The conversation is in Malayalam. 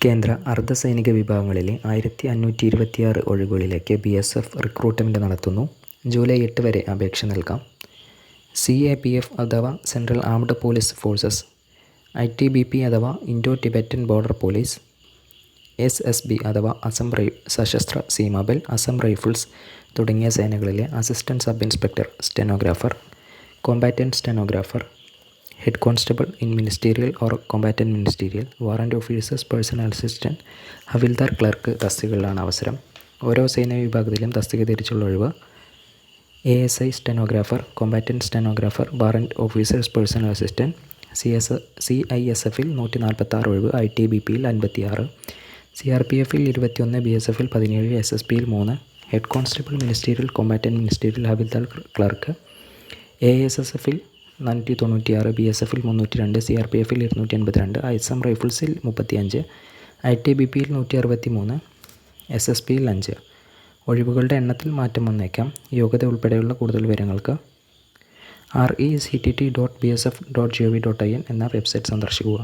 കേന്ദ്ര അർദ്ധസൈനിക വിഭാഗങ്ങളിലെ ആയിരത്തി അഞ്ഞൂറ്റി ഇരുപത്തിയാറ് ഒഴിവുകളിലേക്ക് ബി എസ് എഫ് റിക്രൂട്ട്മെന്റ് നടത്തുന്നു. ജൂലൈ എട്ട് വരെ അപേക്ഷ നൽകാം. സി എ പി എഫ് അഥവാ central armed police forces I T B P അഥവാ Indo Tibetan border police S S B അഥവാ അസം റൈ സശസ്ത്ര സീമാബൽ അസം റൈഫിൾസ് തുടങ്ങിയ സേനകളിലെ assistant sub inspector stenographer combatant stenographer head constable in ministerial or combatant ministerial warrant officers personal assistant havildar clerk തസ്തികകളിലാണ് അവസരം. ഓരോ സേനാ വിഭാഗത്തിലും തസ്തിക തിരിച്ചുള്ള ഒഴിവ്. A S I stenographer combatant stenographer warrant officers personal assistant C S C I S എഫിൽ നൂറ്റി നാൽപ്പത്താറ് ഒഴിവ് ഐ ടി ബി പിയിൽ അൻപത്തിയാറ് സി ആർ പി എഫിൽ ഇരുപത്തിയൊന്ന് ബി എസ് എഫിൽ പതിനേഴ് എസ് എസ് പിയിൽ മൂന്ന് head constable ministerial combatant ministerial havildar clerk A S S എഫിൽ നാനൂറ്റി തൊണ്ണൂറ്റിയാറ് ബി എസ് എഫിൽ മുന്നൂറ്റി രണ്ട് സി ആർ പി എഫിൽ ഇരുന്നൂറ്റി എൺപത്തിരണ്ട് ഐസം റൈഫിൾസിൽ മുപ്പത്തിയഞ്ച് ഐ ടി ബി പിയിൽ നൂറ്റി അറുപത്തി മൂന്ന് എസ് എസ് പിയിൽ അഞ്ച്. ഒഴിവുകളുടെ എണ്ണത്തിൽ മാറ്റം വന്നേക്കാം. യോഗ്യത ഉൾപ്പെടെയുള്ള കൂടുതൽ വിവരങ്ങൾക്ക് R E C T T dot B S F dot G O V dot I N എന്ന വെബ്സൈറ്റ് സന്ദർശിക്കുക.